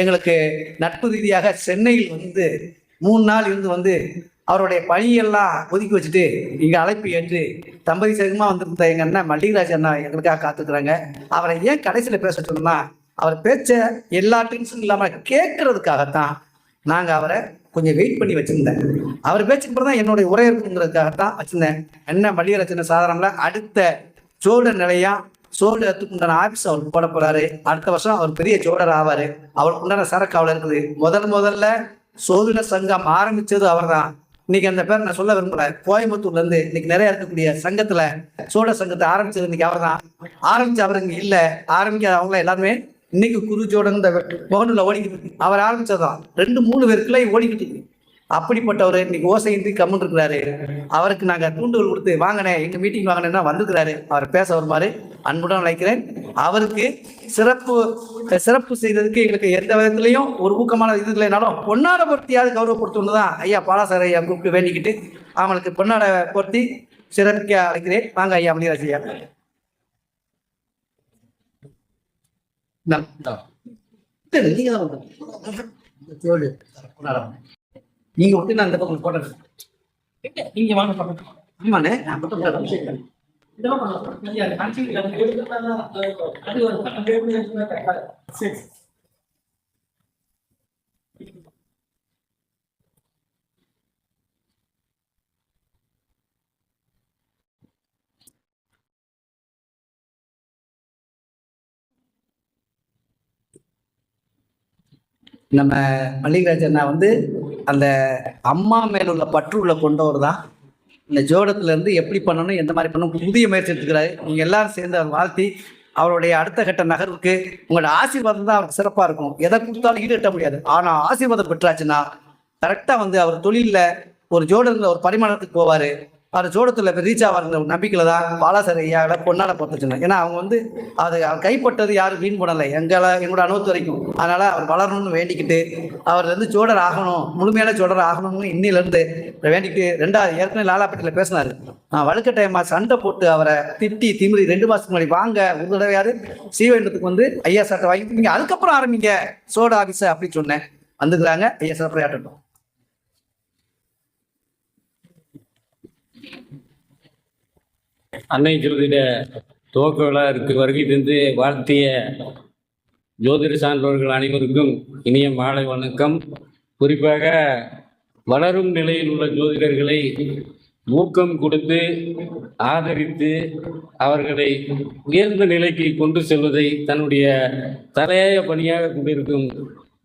எங்களுக்கு நட்பு ரீதியாக சென்னையில் வந்து மூணு நாள் இருந்து வந்து அவருடைய பணியெல்லாம் ஒதுக்கி வச்சுட்டு இங்கே அழைப்பு ஏற்று தம்பதி சேகமாக வந்திருந்த எங்கள் அண்ணன் மல்லிகராஜ் அண்ணா எங்களுக்காக காத்துக்கிறாங்க. அவரை ஏன் கடைசியில் பேச சொன்னோம்னா அவர் பேச்ச எல்லா டென்ஷனும் இல்லாமல் கேட்கறதுக்காகத்தான் நாங்கள் அவரை கொஞ்சம் வெயிட் பண்ணி வச்சுருந்தேன். அவர் பேச்சுக்கு அப்புறம் தான் என்னுடைய உரை இருக்குங்கிறதுக்காகத்தான் வச்சுருந்தேன். என்ன மல்லிகராஜன் சாதாரணம்ல அடுத்த ஜோட நிலையாக சோழத்துக்கு உண்டான ஆபீஸ் அவர் போட போறாரு. அடுத்த வருஷம் அவர் பெரிய ஜோடர் ஆவாரு. அவருக்கு உண்டான சரக்கு அவளை இருக்குது. முதல் முதல்ல சோதிட சங்கம் ஆரம்பிச்சது அவர்தான். இன்னைக்கு அந்த பேர் நான் சொல்ல விரும்பல. கோயம்புத்தூர்ல இருந்து இன்னைக்கு நிறைய இருக்கக்கூடிய சங்கத்துல சோழ சங்கத்தை ஆரம்பிச்சது இன்னைக்கு அவர்தான். ஆரம்பிச்சு அவர் இங்க இல்ல. ஆரம்பிக்காத அவங்கள எல்லாருமே இன்னைக்கு குருஜோட இந்த முகநூல ஓடிக்கிட்டு இருக்கு. அவர் ஆரம்பிச்சதான் ரெண்டு மூணு பேருக்குள்ள ஓடிக்கிட்டு இருக்கு. அப்படிப்பட்டவர் இன்னைக்கு ஓசையின்றி கம்முன்னு இருக்கிறாரு. அவருக்கு நாங்க தூண்டுதல் கொடுத்து வாங்கினேன் எங்க மீட்டிங் வாங்கினேன்னா வந்துக்கிறாரு அவர் பேச வருமாறு அன்புடன் அழைக்கிறேன். அவருக்கு சிறப்பு சிறப்பு செய்ததுக்கு எங்களுக்கு எந்த விதத்திலையும் ஒரு ஊக்கமான இது இல்லைனாலும் பொன்னாட பொருத்தியாவது கௌரவப்படுத்தணும் தான் ஐயா பாலாசார் ஐயா கூப்பிட்டு வேண்டிக்கிட்டு அவங்களுக்கு பொன்னாட பொருத்தி சிறப்பிக்க அழைக்கிறேன். வாங்க ஐயா மணிராஜ் ஐயா. இந்தா, இந்தா. நீங்க தான். நீங்க விட்டு நான் இந்த பக்கம் போட்டேன் நீங்க வாங்க ஆமாண்ணே நான் மட்டும் பக்கம் நம்ம மல்லிகராஜ் அண்ணா வந்து அந்த அம்மா மேல உள்ள பற்றுள்ள கொண்டவர் தான் இந்த ஜோடத்துல இருந்து எப்படி பண்ணணும் எந்த மாதிரி பண்ணணும் புதிய முயற்சி எடுத்துக்கிறாரு நீங்க எல்லாரும் சேர்ந்து அவர் வாழ்த்தி அவருடைய அடுத்த கட்ட நகர்வுக்கு உங்களோட ஆசீர்வாதம் தான் அவருக்கு சிறப்பா இருக்கும். எதை கொடுத்தாலும் ஈடுகட்ட முடியாது. ஆனா ஆசீர்வாதம் பெற்றாச்சுன்னா கரெக்டா வந்து அவர் தொழில்ல ஒரு ஜோடத்துல ஒரு பரிமாணத்துக்கு போவாரு. அவர் சோடத்தில் ரீச் ஆவாருங்கிற நம்பிக்கையில் தான் பாலாசர் ஐயாவில் பொன்னாட பொறுத்துச்சுங்க ஏன்னா அவங்க வந்து அது அவர் கைப்பட்டது யாரும் வீண் பண்ணலை எங்களை எங்களோட அனுபவத்து வரைக்கும். அதனால் அவர் வளரணும்னு வேண்டிக்கிட்டு அவர் வந்து சோழர் ஆகணும் முழுமையான சோழர் ஆகணும்னு இன்னிலிருந்து வேண்டிக்கிட்டு ரெண்டாவது ஏற்கனவே லாலாப்பட்டியில் பேசினார். நான் வழுக்கட்டையம்மா சண்டை போட்டு அவரை திட்டி திமிரி ரெண்டு மாதத்துக்கு முன்னாடி வாங்க ஒரு தடவையாவது சீவேண்டத்துக்கு வந்து ஐயா சட்டை வாங்கி நீங்கள் அதுக்கப்புறம் ஆரம்பிங்க. சோட ஆஃபீஸை அப்படின்னு சொன்னேன். வந்துக்கிறாங்க. ஐயா சார் விளையாட்டட்டும் அன்னை ஜோதிட துவக்க விழாவிற்கு வருகை தந்து வாழ்த்திய ஜோதிட சான்றோர்கள் அனைவருக்கும் இனிய மாலை வணக்கம். குறிப்பாக வளரும் நிலையில் உள்ள ஜோதிடர்களை ஊக்கம் கொடுத்து ஆதரித்து அவர்களை உயர்ந்த நிலைக்கு கொண்டு செல்வதை தன்னுடைய தலையாய பணியாக கொண்டிருக்கும்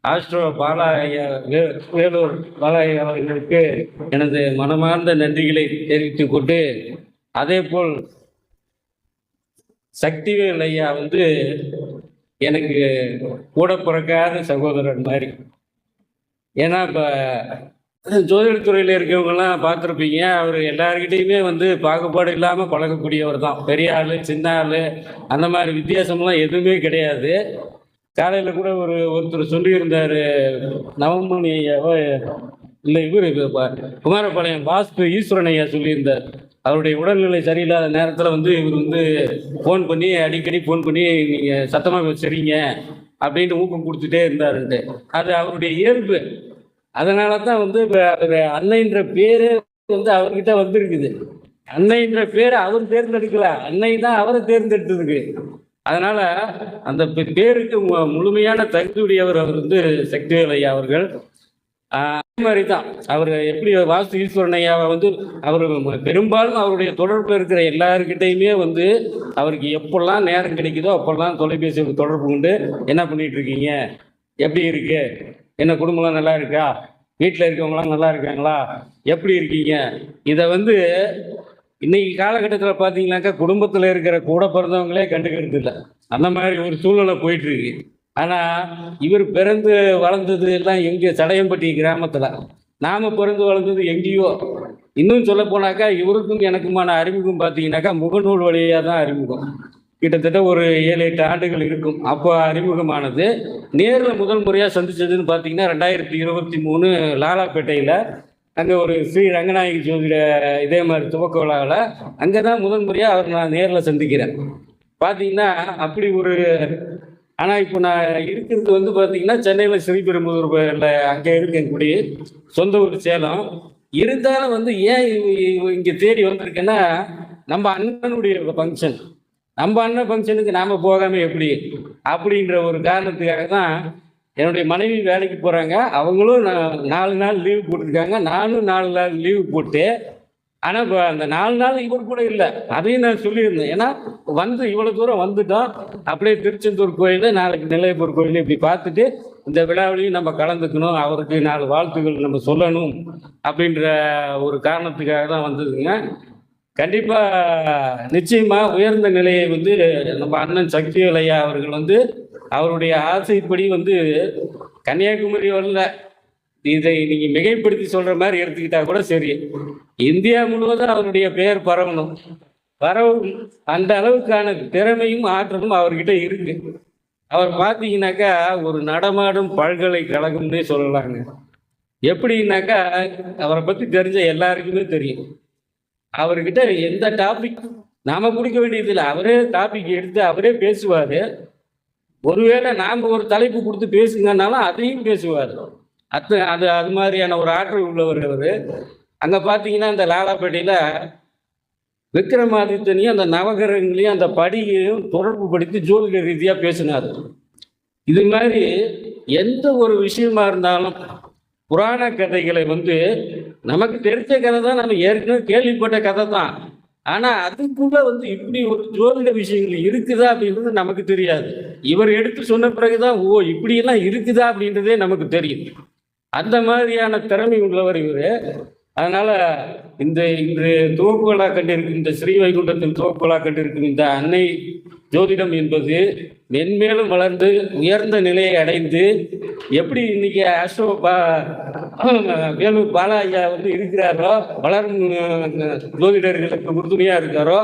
ஆஸ்ட்ரோ பாலாய வே- வேலூர் பாலாய அவர்களுக்கு எனது மனமார்ந்த நன்றிகளை தெரிவித்துக் கொண்டு அதேபோல் சக்திவேல் ஐயா வந்து எனக்கு கூட பிறக்காத சகோதரன் மாதிரி. ஏன்னா இப்போ ஜோதிடத்துறையில் இருக்கவங்கெல்லாம் பார்த்துருப்பீங்க அவர் எல்லாருக்கிட்டையுமே வந்து பாகுபாடு இல்லாமல் பழகக்கூடியவர் தான். பெரிய ஆள் சின்ன ஆள் அந்த மாதிரி வித்தியாசம்லாம் எதுவுமே கிடையாது. காலையில் கூட ஒரு ஒருத்தர் சொல்லியிருந்தார் நவமணி ஐயாவோ இல்லை இவர் குமாரபாளையம் வாஸ்து ஈஸ்வரன் ஐயா சொல்லியிருந்தார். அவருடைய உடல்நிலை சரியில்லாத நேரத்தில் வந்து இவர் வந்து ஃபோன் பண்ணி அடிக்கடி ஃபோன் பண்ணி நீங்கள் சத்தமாக சரிங்க அப்படின்ட்டு ஊக்கம் கொடுத்துட்டே இருந்தாருன்ட்டு அது அவருடைய இயல்பு. அதனால தான் வந்து இப்போ அன்னைன்ற பேரே வந்து அவர்கிட்ட வந்திருக்குது. அன்னைன்ற பேர் அவர் தேர்ந்தெடுக்கல. அன்னை தான் அவரை தேர்ந்தெடுத்ததுக்கு. அதனால அந்த பேருக்கு மு- முழுமையான தகுதியுடையவர் அவர் வந்து சக்திவேல் ஐயா அவர்கள். அதே மாதிரி தான் அவர் எப்படி வாசு ஈஸ்வரன் ஐயாவை வந்து அவர் பெரும்பாலும் அவருடைய தொடர்பில் இருக்கிற எல்லாருக்கிட்டையுமே வந்து அவருக்கு எப்பெல்லாம் நேரம் கிடைக்குதோ அப்பெல்லாம் தொலைபேசி தொடர்பு கொண்டு என்ன பண்ணிட்டு இருக்கீங்க எப்படி இருக்கு? என்ன குடும்பம்லாம் நல்லா இருக்கா? வீட்டில் இருக்கவங்களாம் நல்லா இருக்காங்களா? எப்படி இருக்கீங்க? இதை வந்து இன்னைக்கு காலகட்டத்தில் பார்த்தீங்கன்னாக்கா குடும்பத்தில் இருக்கிற கூட பிறந்தவங்களே கண்டுக்கிறது இல்லை. அந்த மாதிரி ஒரு சூழ்நிலை போயிட்டு இருக்கு. ஆனால் இவர் பிறந்து வளர்ந்தது எல்லாம் எங்கே சடையம்பட்டி கிராமத்தில். நாம பிறந்து வளர்ந்தது எங்கேயோ. இன்னும் சொல்ல போனாக்கா இவருக்கும் எனக்குமான அறிமுகம் பார்த்தீங்கன்னாக்கா முகநூல் வழியாக தான் அறிமுகம். கிட்டத்தட்ட ஒரு ஏழு எட்டு ஆண்டுகள் இருக்கும். அப்போ அறிமுகமானது. நேரில் முதல் முறையாக சந்திச்சதுன்னு பார்த்தீங்கன்னா ரெண்டாயிரத்தி இருபத்தி மூணு லாலாப்பேட்டையில் அங்கே ஒரு ஸ்ரீ ரங்கநாயகி ஜோதிட இதே மாதிரி துவக்க விழாவில் அங்கே தான் முதன் முறையாக அவர் நான் நேரில் சந்திக்கிறேன். பார்த்தீங்கன்னா அப்படி ஒரு ஆனால் இப்போ நான் இருக்கிறது வந்து பார்த்தீங்கன்னா சென்னையில் ஸ்ரீபெரும்புதூர்ல அங்கே இருக்கேன் குடி சொந்த ஊர் சேலம். இருந்தாலும் வந்து ஏன் இங்கே தேடி வந்திருக்கேன்னா நம்ம அண்ணனுடைய ஃபங்க்ஷன் நம்ம அண்ணன் ஃபங்க்ஷனுக்கு நாம் போகாமல் எப்படி? அப்படின்ற ஒரு காரணத்துக்காக தான் என்னுடைய மனைவி வேலைக்கு போகிறாங்க அவங்களும் நாலு நாள் லீவு போட்டிருக்காங்க. நானும் நாலு நாள் லீவு போட்டு ஆனால் இப்போ அந்த நாலு நாள் இவர் கூட இல்லை. அதையும் நான் சொல்லியிருந்தேன். ஏன்னா வந்து இவ்வளோ தூரம் வந்துட்டோம். அப்படியே திருச்செந்தூர் கோயில் நாளைக்கு நெல்லையப்பூர் கோயில் இப்படி பார்த்துட்டு இந்த விழாவிலையும் நம்ம கலந்துக்கணும். அவருக்கு நாலு வாழ்த்துக்கள் நம்ம சொல்லணும் அப்படின்ற ஒரு காரணத்துக்காக தான் வந்ததுங்க கண்டிப்பாக நிச்சயமாக உயர்ந்த நிலையை வந்து நம்ம அண்ணன் சக்தி ஐயா அவர்கள் வந்து அவருடைய ஆசைப்படி வந்து கன்னியாகுமரி வரல. இதை நீங்கள் மிகைப்படுத்தி சொல்கிற மாதிரி எடுத்துக்கிட்டா கூட சரி. இந்தியா முழுவதும் அவருடைய பெயர் பரவணும். பரவும் அந்த அளவுக்கான திறமையும் ஆற்றலும் அவர்கிட்ட இருக்கு. அவர் பார்த்தீங்கன்னாக்கா ஒரு நடமாடும் பல்கலைக்கழகம்னே சொல்லலாங்க. எப்படின்னாக்கா அவரை பற்றி தெரிஞ்ச எல்லாருக்குமே தெரியும். அவர்கிட்ட எந்த டாபிக் நாம கொடுக்க வேண்டியதில்லை. அவரே டாபிக் எடுத்து அவரே பேசுவார். ஒருவேளை நாம் ஒரு தலைப்பு கொடுத்து பேசுங்கன்னாலும் அதையும் பேசுவார். அத்த அது அது மாதிரியான ஒரு ஆற்றல் உள்ளவர் அவர். அங்கே பார்த்தீங்கன்னா இந்த லாலாப்பேட்டையில் விக்ரமாதித்தனையும் அந்த நவகிரகங்களையும் அந்த படியையும் தொடர்பு படுத்தி ஜோதிட ரீதியாக பேசினார். இது மாதிரி எந்த ஒரு விஷயமா இருந்தாலும் புராண கதைகளை வந்து நமக்கு தெரிஞ்ச கதை தான் நம்ம ஏற்கனவே கேள்விப்பட்ட கதை தான். ஆனால் அதுக்குள்ள வந்து இப்படி ஒரு ஜோதிட விஷயங்கள் இருக்குதா அப்படின்றது நமக்கு தெரியாது. இவர் எடுத்து சொன்ன பிறகுதான் ஓ இப்படியெல்லாம் இருக்குதா? அப்படின்றதே நமக்கு தெரியும். அந்த மாதிரியான திறமை உள்ளவர் இவர். அதனால இந்த இன்று துவக்கு விழா கண்டிருக்கும் இந்த ஸ்ரீ வைகுண்டத்தில் துவக்கு விழா கண்டிருக்கும் இந்த அன்னை ஜோதிடம் என்பது மென்மேலும் வளர்ந்து உயர்ந்த நிலையை அடைந்து எப்படி இன்னைக்கு அசோ பா வேலூர் பாலா ஐயா வந்து இருக்கிறாரோ வளரும் ஜோதிடர்களுக்கு உறுதுணையா இருக்காரோ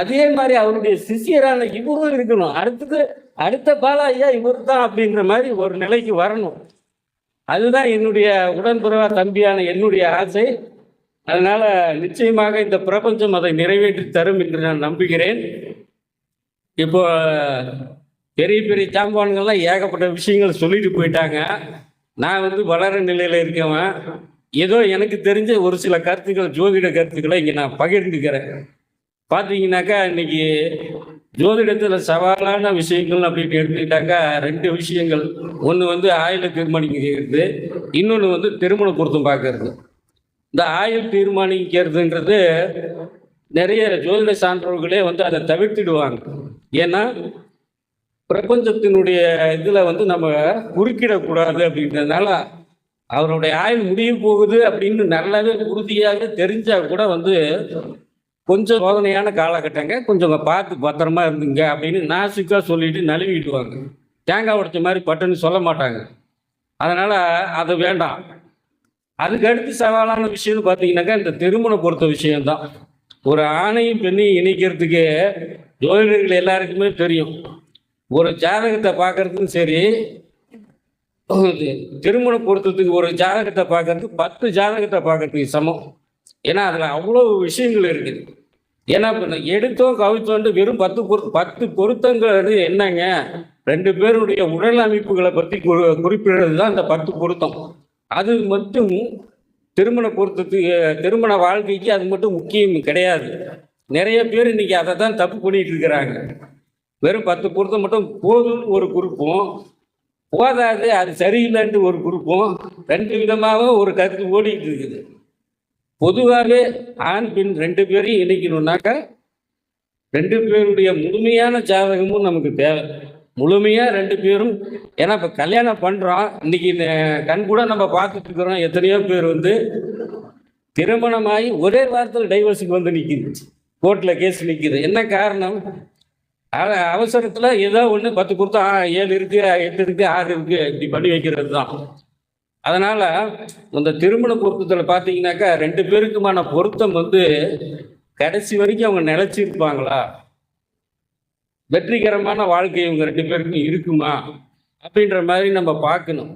அதே மாதிரி அவருடைய சிஷியரான இவரும் இருக்கணும். அடுத்தது அடுத்த பாலா ஐயா இவர் தான் அப்படின்ற மாதிரி ஒரு நிலைக்கு வரணும். அதுதான் என்னுடைய உடன்பிறவா தம்பியான என்னுடைய ஆசை. அதனால நிச்சயமாக இந்த பிரபஞ்சம் அதை நிறைவேற்றி தரும் என்று நான் நம்புகிறேன். இப்போ பெரிய பெரிய சாம்பான்கள்லாம் ஏகப்பட்ட விஷயங்கள் சொல்லிட்டு போயிட்டாங்க. நான் வந்து வளர நிலையில் இருக்கவன். ஏதோ எனக்கு தெரிஞ்ச ஒரு சில கருத்துக்கள் ஜோதிட கருத்துக்களை இங்கே நான் பகிர்ந்துக்கிறேன். பார்த்தீங்கன்னாக்கா இன்னைக்கு ஜோதிடத்தில் சவாலான விஷயங்கள் அப்படின்னு எடுத்துக்கிட்டாக்கா ரெண்டு விஷயங்கள். ஒன்று வந்து ஆயுளை தீர்மானிக்கிறது இன்னொன்று வந்து திருமண பொருத்தம் பார்க்கறது. இந்த ஆயுள் தீர்மானிக்கிறதுன்றது நிறைய ஜோதிட சான்றோர்களே வந்து அதை தவிர்த்திடுவாங்க. ஏன்னா பிரபஞ்சத்தினுடைய இதில் வந்து நம்ம குறுக்கிடக்கூடாது அப்படின்றதுனால அவருடைய ஆயுள் முடிய போகுது அப்படின்னு நல்லாவே உறுதியாக தெரிஞ்சால் கூட வந்து கொஞ்சம் சோதனையான காலகட்டங்க கொஞ்சம் பார்த்து பத்திரமா இருந்துங்க அப்படின்னு நாசிக்காக சொல்லிட்டு நழுவிடுவாங்க. தேங்காய் உடைச்ச மாதிரி பட்டுன்னு சொல்ல மாட்டாங்க. அதனால் அது வேண்டாம். அதுக்கு அடுத்து சவாலான விஷயம்னு பார்த்தீங்கன்னாக்கா இந்த திருமண பொறுத்த விஷயம்தான். ஒரு ஆணையும் பெண்ணையும் இணைக்கிறதுக்கு ஜோதிடர்கள் எல்லாருக்குமே தெரியும். ஒரு ஜாதகத்தை பார்க்கறதுக்கும் சரி திருமணம் பொருத்தத்துக்கு ஒரு ஜாதகத்தை பார்க்கறதுக்கு பத்து ஜாதகத்தை பார்க்கறதுக்கு சமம். ஏன்னா அதில் அவ்வளோ விஷயங்கள் இருக்குது. ஏன்னா எடுத்தோம் கவித்தோன்ட்டு வெறும் பத்து பொரு பத்து பொருத்தங்கிறது என்னங்க? ரெண்டு பேருடைய உடல் அமைப்புகளை பற்றி குறிப்பிடுறது தான் அந்த பத்து பொருத்தம். அது மட்டும் திருமண பொருத்தத்துக்கு திருமண வாழ்க்கைக்கு அது மட்டும் முக்கியம் கிடையாது. நிறைய பேர் இன்னைக்கு அதை தான் தப்பு பண்ணிட்டு இருக்கிறாங்க. வெறும் பத்து பொருத்தம் மட்டும் போதும்னு ஒரு குரூப்பும் போதாது அது சரியில்லைன்ட்டு ஒரு குரூப்பும் ரெண்டு விதமாகவும் ஒரு கருத்து ஓடிட்டு இருக்குது. பொதுவாகவே ஆண் பெண் ரெண்டு பேரையும் இணைக்கணும்னாக்கா ரெண்டு பேருடைய முழுமையான ஜாதகமும் நமக்கு தேவை. முழுமையாக ரெண்டு பேரும் ஏன்னா இப்போ கல்யாணம் பண்ணுறோம் இன்னைக்கு இந்த கண் கூட நம்ம பார்த்துட்டு இருக்கிறோம். எத்தனையோ பேர் வந்து திருமணமாகி ஒரே வாரத்தில் டைவர்ஸுக்கு வந்து நிற்கிது கோர்ட்டில் கேஸ் நிற்கிது என்ன காரணம்? அவசரத்தில் ஏதோ ஒன்று பத்து கொடுத்தா ஆ, ஏழு இருக்குது எட்டு இருக்குது ஆறு இருக்கு இப்படி பண்ணி வைக்கிறது தான். அதனால் இந்த திருமண பொருத்தத்தில் பார்த்தீங்கன்னாக்கா ரெண்டு பேருக்குமான பொருத்தம் வந்து கடைசி வரைக்கும் அவங்க நிலச்சிருப்பாங்களா? வெற்றிகரமான வாழ்க்கை இவங்க ரெண்டு பேருக்கும் இருக்குமா? அப்படின்ற மாதிரி நம்ம பார்க்கணும்.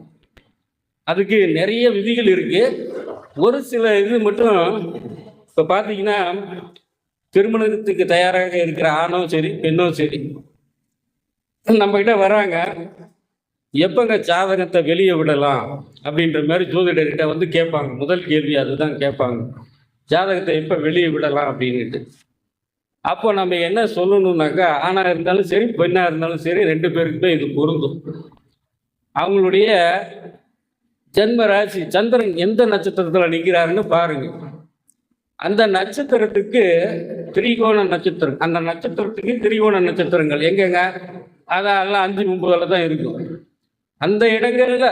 அதுக்கு நிறைய விதிகள் இருக்கு. ஒரு சில இது மட்டும் இப்போ பார்த்தீங்கன்னா திருமணத்துக்கு தயாராக இருக்கிற ஆணும் சரி பெண்ணும் சரி நம்மக்கிட்ட வராங்க. எப்பங்க ஜாதகத்தை வெளியே விடலாம் அப்படின்ற மாதிரி ஜோதிடர்கிட்ட வந்து கேட்பாங்க. முதல் கேள்வி அதுதான் கேட்பாங்க. ஜாதகத்தை எப்போ வெளியே விடலாம் அப்படின்ட்டு அப்போ நம்ம என்ன சொல்லணும்னாக்கா ஆணாக இருந்தாலும் சரி பெண்ணாக இருந்தாலும் சரி ரெண்டு பேருக்குமே இது பொருந்தும். அவங்களுடைய ஜென்ம ராசி சந்திரன் எந்த நட்சத்திரத்தில் நிற்கிறாருன்னு பாருங்க. அந்த நட்சத்திரத்துக்கு திரிகோண நட்சத்திரம் அந்த நட்சத்திரத்துக்கு திரிகோண நட்சத்திரங்கள் எங்கெங்க? அதெல்லாம் அஞ்சு முப்பதுல தான் இருக்கும். அந்த இடங்களில்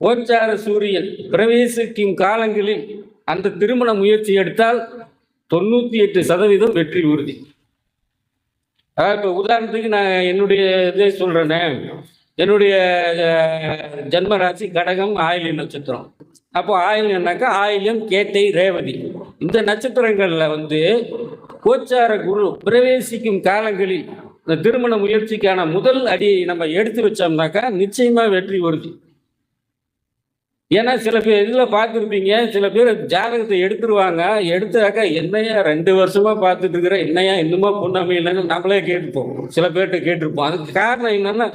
ஓச்சார சூரியன் பிரவேசிக்கும் காலங்களில் அந்த திருமண முயற்சி எடுத்தால் தொண்ணூற்றி எட்டு சதவீதம் வெற்றி உறுதி. அதாவது இப்போ உதாரணத்துக்கு நான் என்னுடைய இதே சொல்கிறேனே என்னுடைய அஹ், ராசி கடகம் ஆயிலி நட்சத்திரம். அப்போ ஆயில்யம்னாக்கா ஆயில்யம் கேட்டை ரேவதி. இந்த நட்சத்திரங்களில் வந்து கோச்சார குரு பிரவேசிக்கும் காலங்களில் இந்த திருமண முயற்சிக்கான முதல் அடியை நம்ம எடுத்து வச்சோம்னாக்கா நிச்சயமாக வெற்றி உறுதி. ஏன்னா சில பேர் இதில் பார்த்துருப்பீங்க சில பேர் ஜாதகத்தை எடுத்துருவாங்க எடுத்தாக்கா என்னையா ரெண்டு வருஷமா பார்த்துட்டு இருக்கிற என்னையா இன்னுமா பொண்ணாமை இல்லைன்னு நம்மளே கேட்டுப்போம். சில பேர்கிட்ட கேட்டிருப்போம். அதுக்கு காரணம் என்னன்னா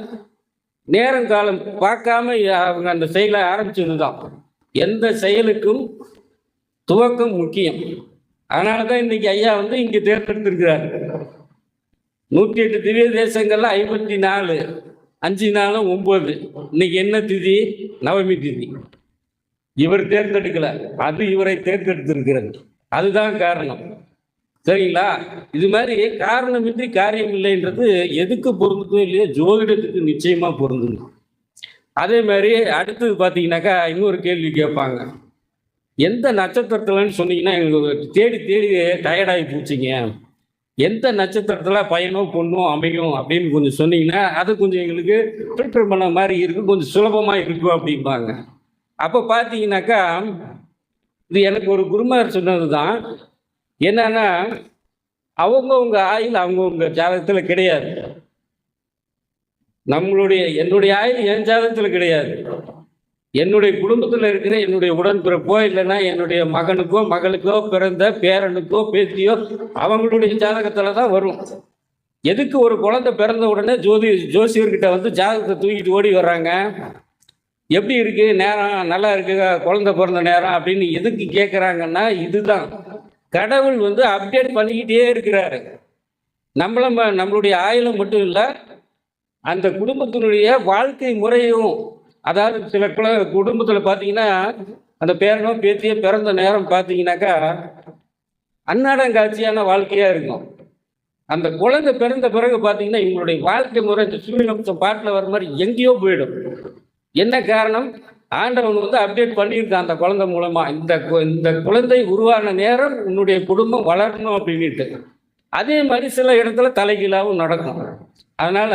நேரம் காலம் பார்க்காம அவங்க அந்த செயலை ஆரம்பிச்சது தான் எந்த செயலுக்கும் துவக்கம் முக்கியம். அதனால தான் இன்னைக்கு ஐயா வந்து இங்கே தேர்ந்தெடுத்திருக்கிறார். நூற்றி எட்டு திவ்ய தேசங்கள்ல ஐம்பத்தி நாலு அஞ்சு நாளும் ஒம்பது இன்னைக்கு என்ன திதி? நவமி திதி. இவர் தேர்ந்தெடுக்கல. அது இவரை தேர்ந்தெடுத்திருக்கிறது. அதுதான் காரணம். சரிங்களா? இது மாதிரி காரணமின்றி காரியம் இல்லைன்றது எதுக்கு பொருந்துதோ இல்லையோ ஜோதிடத்துக்கு நிச்சயமா பொருந்தும் அதே மாதிரி அடுத்தது பார்த்தீங்கன்னாக்கா இன்னொரு கேள்வி கேட்பாங்க. எந்த நட்சத்திரத்துலன்னு சொன்னீங்கன்னா எங்களுக்கு தேடி தேடி டயர்டாகி போச்சுங்க. எந்த நட்சத்திரத்தில் பையனோ பொண்ணோ அமையும் அப்படின்னு கொஞ்சம் சொன்னீங்கன்னா அது கொஞ்சம் எங்களுக்கு ஃபில்டர் பண்ண மாதிரி இருக்கும் கொஞ்சம் சுலபமாக இருக்கும் அப்படிம்பாங்க. அப்போ பார்த்தீங்கன்னாக்கா இது எனக்கு ஒரு குருமார் சொன்னது தான் என்னன்னா அவங்கவுங்க ஆயுள் அவங்கவுங்க ஜாதகத்தில் கிடையாது. நம்மளுடைய என்னுடைய ஆயுள் என் ஜாதகத்தில் கிடையாது. என்னுடைய குடும்பத்தில் இருக்கிற என்னுடைய உடன்பிறப்போ இல்லைன்னா என்னுடைய மகனுக்கோ மகளுக்கோ பிறந்த பேரனுக்கோ பேத்தியோ அவங்களுடைய ஜாதகத்தில் தான் வரும். எதுக்கு ஒரு குழந்தை பிறந்த உடனே ஜோதி ஜோசியர்கிட்ட வந்து ஜாதகத்தை தூக்கிட்டு ஓடி வர்றாங்க? எப்படி இருக்கு? நேரம் நல்லா இருக்கு குழந்தை பிறந்த நேரம் அப்படின்னு எதுக்கு கேட்குறாங்கன்னா இதுதான். கடவுள் வந்து அப்டேட் பண்ணிக்கிட்டே இருக்கிறாரு. நம்மள நம்மளுடைய ஆயுளம் மட்டும் இல்லை அந்த குடும்பத்தினுடைய வாழ்க்கை முறையும் அதாவது சில குல குடும்பத்தில் பார்த்தீங்கன்னா அந்த பேரனோ பேத்தியோ பிறந்த நேரம் பார்த்தீங்கன்னாக்கா அன்னாடங்காட்சியான வாழ்க்கையாக இருக்கும். அந்த குழந்தை பிறந்த பிறகு பார்த்தீங்கன்னா இவங்களுடைய வாழ்க்கை முறை இந்த சூரியநம்சம் பாட்டில் வர மாதிரி எங்கேயோ போயிடும். என்ன காரணம்? ஆண்டவன் வந்து அப்டேட் பண்ணியிருக்கான் அந்த குழந்தை மூலமா. இந்த கு- இந்த குழந்தை உருவான நேரம் உன்னுடைய குடும்பம் வளரணும் அப்படின்ட்டு அதே மாதிரி சில இடத்துல தலைகீழாவும் நடக்கும். அதனால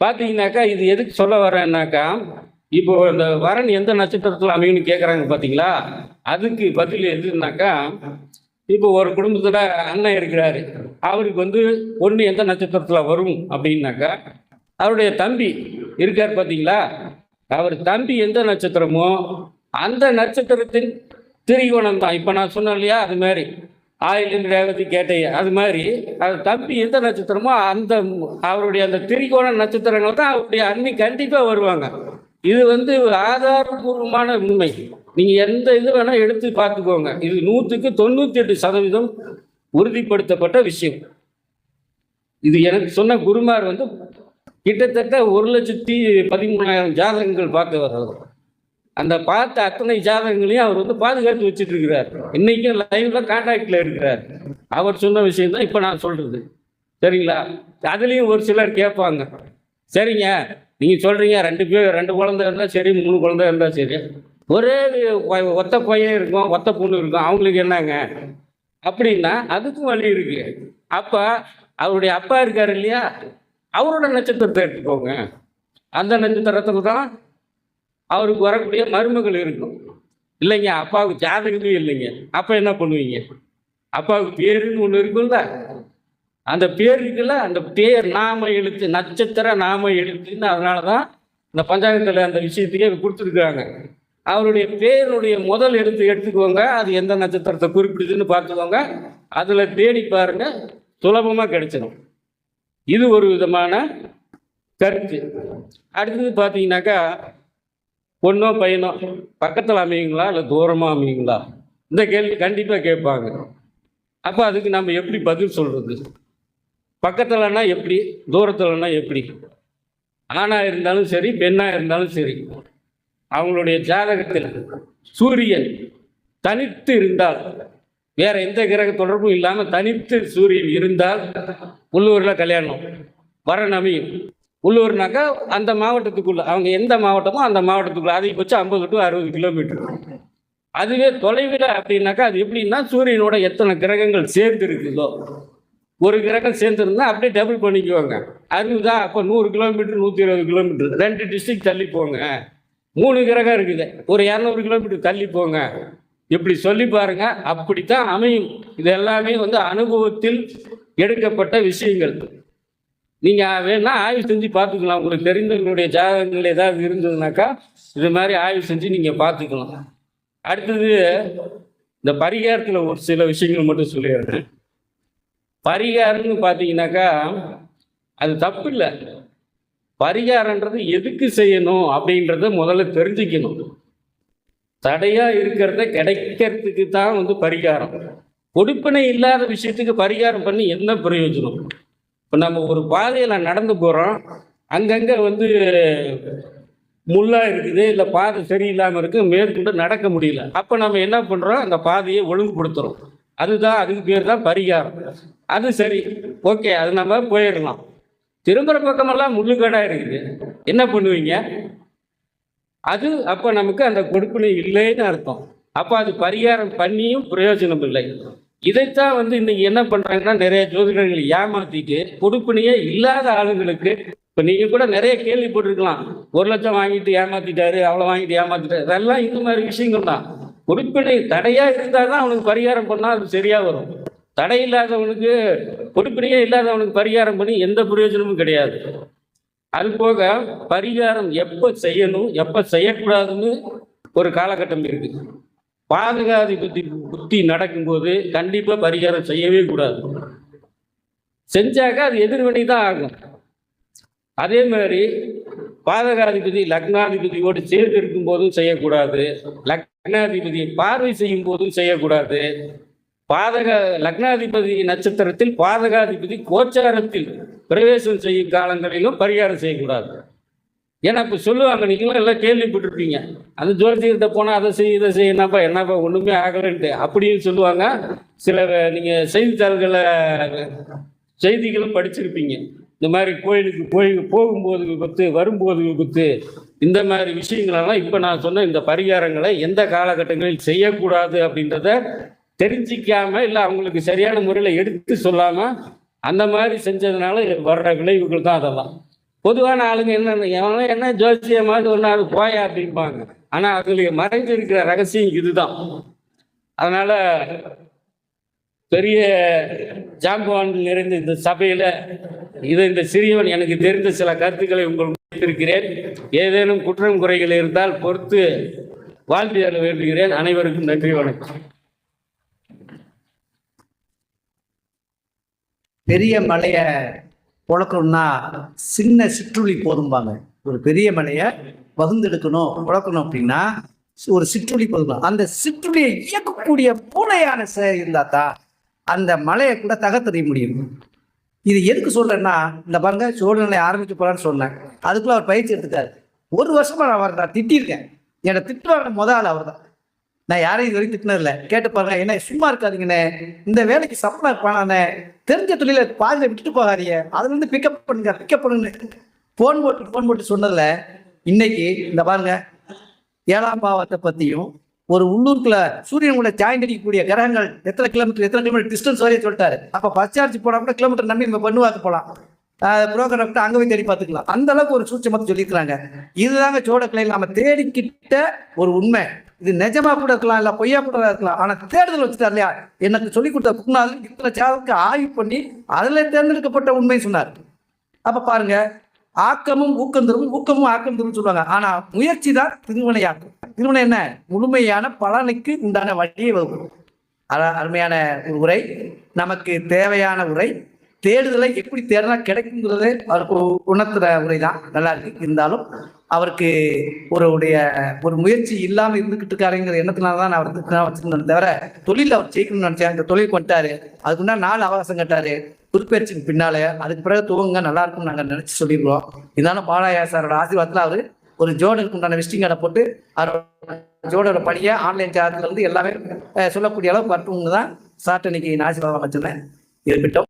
பார்த்தீங்கன்னாக்கா இது எதுக்கு சொல்ல வரேன்னாக்கா இப்போ இந்த வரன் எந்த நட்சத்திரத்தில் அமையும்னு கேட்குறாங்க பார்த்தீங்களா அதுக்கு பதில் எதுனாக்கா இப்போ ஒரு குடும்பத்தில் அண்ணன் இருக்கிறாரு. அவருக்கு வந்து ஒன்று எந்த நட்சத்திரத்தில் வரும் அப்படின்னாக்கா அவருடைய தம்பி இருக்கார் பார்த்தீங்களா அவர் தம்பி எந்த நட்சத்திரமோ அந்த நட்சத்திரத்தின் திரிகோணம் தான். இப்போ நான் சொன்னேன் இல்லையா அது மாதிரி. ஆயிலின் ரேவதி கேட்டை அது மாதிரி அது தம்பி எந்த நட்சத்திரமோ அந்த அவருடைய அந்த திரிகோண நட்சத்திரங்கள் தான் அவருடைய அண்ணி கண்டிப்பாக வருவாங்க. இது வந்து ஆதாரபூர்வமான உண்மை. நீங்கள் எந்த இது வேணால் எடுத்து பார்த்துக்கோங்க. இது நூற்றுக்கு தொண்ணூற்றி எட்டு சதவீதம் உறுதிப்படுத்தப்பட்ட விஷயம். இது எனக்கு சொன்ன குருமார் வந்து கிட்டத்தட்ட ஒரு லட்சத்தி பதிமூணாயிரம் ஜாதகங்கள் பார்த்து வர்றது அந்த பார்த்த அத்தனை ஜாதகங்களையும் அவர் வந்து பாதுகாத்து வச்சுட்டு இருக்கிறார் இன்னைக்கும் லைவ்ல கான்டாக்டில் இருக்கிறார். அவர் சொன்ன விஷயம் தான் இப்போ நான் சொல்றது. சரிங்களா? அதுலேயும் ஒரு சிலர் கேட்பாங்க. சரிங்க. நீங்கள் சொல்றீங்க ரெண்டு பேர் ரெண்டு குழந்தை இருந்தால் சரி மூணு குழந்தை இருந்தால் சரி. ஒரே ஒத்த பையன் இருக்கும் ஒத்த பொண்ணு இருக்கும். அவங்களுக்கு என்னங்க? அப்படின்னா அதுக்கும் வழி இருக்கு. அப்போ அவருடைய அப்பா இருக்கார் இல்லையா? அவரோட நட்சத்திரத்தை எடுத்துக்கோங்க. அந்த நட்சத்திரத்தில் தான் அவருக்கு வரக்கூடிய மருமகள் இருக்கும். இல்லைங்க அப்பாவுக்கு ஜாதகமே இல்லைங்க. அப்போ என்ன பண்ணுவீங்க? அப்பாவுக்கு பேருன்னு ஒன்று இருக்கும்ல. அந்த பேர் இருக்குல்ல அந்த பேர் நாம எழுத்து நட்சத்திர நாம எழுத்துன்னு அதனால தான் இந்த பஞ்சாயத்தில் அந்த விஷயத்தையே கொடுத்துருக்குறாங்க. அவருடைய பேருடைய முதல் எழுத்து எடுத்துக்கோங்க. அது எந்த நட்சத்திரத்தை குறிப்பிடுதுன்னு பார்த்துக்கோங்க. அதில் தேடி பாருங்க. சுலபமாக கிடைச்சிடும். இது ஒரு விதமான கருத்து. அடுத்தது பார்த்தீங்கன்னாக்கா பொண்ணோ பையனோ பக்கத்தில் அமையுங்களா இல்லை தூரமாக அமையுங்களா? இந்த கேள்வி கண்டிப்பாக கேட்பாங்க. அப்போ அதுக்கு நம்ம எப்படி பதில் சொல்கிறது பக்கத்தில்னா எப்படி? தூரத்தில்னா எப்படி? ஆணாக இருந்தாலும் சரி பெண்ணாக இருந்தாலும் சரி. அவங்களுடைய ஜாதகத்தில் சூரியன் தனித்து இருந்தால் வேற எந்த கிரக தொடர்பும் இல்லாமல் தனித்து சூரியன் இருந்தால் உள்ளூரில் கல்யாணம் வரன் அமையும் உள்ளூர்னாக்கா அந்த மாவட்டத்துக்குள்ள அவங்க எந்த மாவட்டமோ அந்த மாவட்டத்துக்குள்ள அதிகபட்சம் ஐம்பது டு அறுபது கிலோமீட்டர் அதுவே தொலைவில் அப்படின்னாக்கா அது எப்படின்னா சூரியனோட எத்தனை கிரகங்கள் சேர்ந்து இருக்குதோ ஒரு கிரகம் சேர்ந்துருந்தா அப்படியே டபுள் பண்ணிக்குவாங்க. அறுபதா அப்போ நூறு கிலோமீட்டர் நூற்றி இருபது கிலோமீட்டர் ரெண்டு டிஸ்ட்ரிக்ட் தள்ளி போங்க. மூணு கிரகம் இருக்குது. ஒரு இரநூறு கிலோமீட்டர் தள்ளி போங்க. இப்படி சொல்லி பாருங்க அப்படித்தான் அமையும். இது எல்லாமே வந்து அனுபவத்தில் எடுக்கப்பட்ட விஷயங்கள். நீங்க வேணா ஆய்வு செஞ்சு பார்த்துக்கலாம். உங்களுக்கு தெரிந்தவங்களுடைய ஜாதகங்கள் ஏதாவது இருந்ததுனாக்கா இது மாதிரி ஆய்வு செஞ்சு நீங்க பார்த்துக்கலாம். அடுத்தது இந்த பரிகாரத்தில் ஒரு சில விஷயங்கள் மட்டும் சொல்லிடுறேன். பரிகாரம்னு பார்த்தீங்கன்னாக்கா அது தப்பு இல்லை. பரிகாரன்றது எதுக்கு செய்யணும் அப்படின்றத முதல்ல தெரிஞ்சுக்கணும். தடையா இருக்கிறத கிடைக்கிறதுக்கு தான் வந்து பரிகாரம். கொடுப்பினை இல்லாத விஷயத்துக்கு பரிகாரம் பண்ணி என்ன பிரயோஜனம்? இப்போ நம்ம ஒரு பாதையில் நடந்து போகிறோம் அங்கங்கே வந்து முள்ளாக இருக்குது இல்லை பாதை சரியில்லாமல் இருக்கு மேற்கொண்டு நடக்க முடியல. அப்போ நம்ம என்ன பண்ணுறோம் அந்த பாதையை ஒழுங்குபடுத்துகிறோம் அதுதான் அதுக்கு பேர் தான் பரிகாரம். அது சரி. ஓகே அது நம்ம போயிடலாம். திரும்புகிற பக்கமெல்லாம் முள்ளுக்கடாக இருக்குது. என்ன பண்ணுவீங்க? அது அப்போ நமக்கு அந்த கொடுப்பினை இல்லைன்னு அர்த்தம். அப்போ அது பரிகாரம் பண்ணியும் பிரயோஜனம் இல்லை. இதைத்தான் வந்து இன்னைக்கு என்ன பண்ணுறாங்கன்னா நிறைய ஜோதிடர்கள் ஏமாற்றிட்டு கொடுப்பினையே இல்லாத ஆளுங்களுக்கு இப்போ நீங்கள் கூட நிறைய கேள்விப்பட்டிருக்கலாம். ஒரு லட்சம் வாங்கிட்டு ஏமாற்றிட்டாரு அவ்வளோ வாங்கிட்டு ஏமாற்றிட்டாரு அதெல்லாம் இந்த மாதிரி விஷயங்கள் தான். கொடுப்பினை தடையாக இருந்தால் தான் அவனுக்கு பரிகாரம் பண்ணால் அது சரியாக வரும். தடை இல்லாதவனுக்கு கொடுப்பினையே இல்லாதவனுக்கு பரிகாரம் பண்ணி எந்த பிரயோஜனமும் கிடையாது. அது போக பரிகாரம் எப்போ செய்யணும் எப்போ செய்யக்கூடாதுன்னு ஒரு காலகட்டம் இருக்கு. பாதுகாதி புத்தி புத்தி நடக்கும்போது கண்டிப்பாக பரிகாரம் செய்யவே கூடாது. செஞ்சாக்க அது எதிர்வினை தான் ஆகும். அதே மாதிரி பாதகாதிபதி லக்னாதிபதியோடு சேர்ந்து இருக்கும் போதும் செய்யக்கூடாது. லக்னாதிபதி பார்வை செய்யும் போதும் செய்யக்கூடாது. பாதக லக்னாதிபதி நட்சத்திரத்தில் பாதகாதிபதி கோச்சாரத்தில் பிரவேசம் செய்யும் காலங்களிலும் பரிகாரம் செய்யக்கூடாது. ஏன்னா இப்போ சொல்லுவாங்க நீங்களும் எல்லாம் கேள்விப்பட்டிருப்பீங்க. அந்த ஜோதிடத்தை போனால் அதை செய் இதை செய் என்னப்பா என்னப்பா ஒன்றுமே ஆகலைன்ட்டு. அப்படின்னு சொல்லுவாங்க. சில நீங்கள் செய்தித்தாள்களை செய்திகளும் படிச்சிருப்பீங்க. இந்த மாதிரி கோயிலுக்கு போய் போகும்போது விபத்து வரும்போது விபத்து இந்த மாதிரி விஷயங்களெல்லாம் இப்போ நான் சொன்ன இந்த பரிகாரங்களை எந்த காலகட்டங்களில் செய்யக்கூடாது அப்படின்றத தெரிஞ்சிக்காம இல்லை அவங்களுக்கு சரியான முறையில் எடுத்து சொல்லாமல் அந்த மாதிரி செஞ்சதுனால வர்ற விளைவுகள் தான் அதெல்லாம். பொதுவான ஆளுங்க என்ன எவன் என்ன ஜோசியமாக ஒன்று அது போயா அப்படிம்பாங்க. ஆனால் அதில் மறைந்து இருக்கிற ரகசியம் இதுதான். அதனால பெரிய ஜாம்பவான் நிறைந்த இந்த சபையில் இது இந்த சிறியவன் எனக்கு தெரிந்த சில கருத்துக்களை உங்களுக்கு வைத்திருக்கிறேன். ஏதேனும் குற்றம் குறைகள் இருந்தால் பொறுத்து வாழ்த்து வேண்டுகிறேன் அனைவருக்கும் நன்றி வணக்கம். பெரிய மலையை உழக்கணும்னா சின்ன சிற்றுளி போதும்பாங்க. ஒரு பெரிய மலையை வகுந்தெடுக்கணும் உழக்கணும் அப்படின்னா ஒரு சிற்றுளி போதும் அந்த சிற்றுளியை இயக்கக்கூடிய மூளையான செயல் இருந்தால் தான் அந்த மலையை கூட தகர்த்தெறிய முடியும். இது எதுக்கு சொல்றேன்னா இந்த பாருங்க சோழநிலை ஆரம்பிச்சு போகிறான்னு சொன்னேன். அதுக்குள்ள அவர் பயிற்சி எடுத்துக்காரு ஒரு வருஷமா நான் அவர் நான் திட்டியிருக்கேன். என்னை திட்டுவாங்க முதல் ஆள் அவர் தான் நான் யாரையும் இது வரைக்கும் திட்டினதில்ல. கேட்டு பாருங்க. என்ன சும்மா இருக்காதீங்கண்ணே. இந்த வேலைக்கு சம்பளம் இருப்பானே தெரிஞ்ச தொழில பாதியில் விட்டுட்டு போகாதீங்க. அதுல இருந்து பிக்கப் பண்ணுங்க பிக்கப் பண்ணுங்க ஃபோன் போட்டு ஃபோன் போட்டு சொன்னதில்ல. இன்னைக்கு இந்த பாருங்க ஏழாம் பாவத்தை பத்தியும் ஒரு உள்ளூருக்குள்ள சூரியன் கூட ஜாயின் அடிக்கக்கூடிய கிரகங்கள் எத்தனை கிலோமீட்டர் எத்தனை கிலோமீட்டர் டிஸ்டன்ஸ் வரைய சொல்லிட்டாரு. அப்ப பஸ் சார்ஜ் போனா கூட கிலோமீட்டர் நம்பி நம்ம பண்ணுவாக்கு போகலாம் புரோக்கரை விட்டு அங்கே போய் தேடி பார்த்துக்கலாம். அந்த அளவுக்கு ஒரு சூட்சமத்தை சொல்லியிருக்கிறாங்க. இதுதாங்க சோடக்கலையில் நம்ம தேடிக்கிட்ட ஒரு உண்மை. இது நிஜமா கூட இருக்கலாம் இல்ல பொய்யா கூட இருக்கலாம். ஆனா தேடுதல் வச்சுட்டார் இல்லையா? எனக்கு சொல்லி கொடுத்த குருநாள் இத்தனை சேதத்துக்கு ஆய்வு பண்ணி அதுல தேர்ந்தெடுக்கப்பட்ட உண்மை சொன்னார். அப்ப பாருங்க ஆக்கமும் ஊக்கம் தரும் ஊக்கமும் ஆக்கம் தரும் சொல்லுவாங்க. ஆனா முயற்சி தான் திருவினையாக்கும். திருவினை என்ன? முழுமையான பலனுக்கு உண்டான வழியை வகுக்கும். அருமையான ஒரு உரை. நமக்கு தேவையான உரை. தேடுதலை எப்படி தேடினா கிடைக்குங்கிறது அவருக்கு உணர்த்துற உரை தான் நல்லா இருக்கு. இருந்தாலும் அவருக்கு ஒரு உடைய ஒரு முயற்சி இல்லாமல் இருந்துகிட்டு இருக்காருங்கிற எண்ணத்தினால தான் நான் அவர் வச்சிருந்தேன் தவிர தொழில் அவர் ஜெயிக்கணும்னு நினைச்சேன் அந்த தொழில் வந்துட்டாரு அதுக்குன்னா நாலு அவகாசம் கேட்டாரு. பொறுப்பேற்றுக்கு பின்னாலே அதுக்கு பிறகு துவங்க நல்லா இருக்கும்னு நாங்கள் நினைச்சு சொல்லிடுவோம் இருந்தாலும் பாலாயா சாரோட ஆசீர்வாதத்தில் அவர் ஒரு ஜோடருக்கு உண்டான விசிட்டிங் கார்டை போட்டு அவரோட ஜோடோட பணியை ஆன்லைன் சார்ஜ்ல இருந்து எல்லாமே சொல்லக்கூடிய அளவுக்கு வரட்டும்னு தான் சார்ட்டை இன்னைக்கு நான் ஆசீர்வாதம் வச்சிருந்தேன். இருக்கட்டும்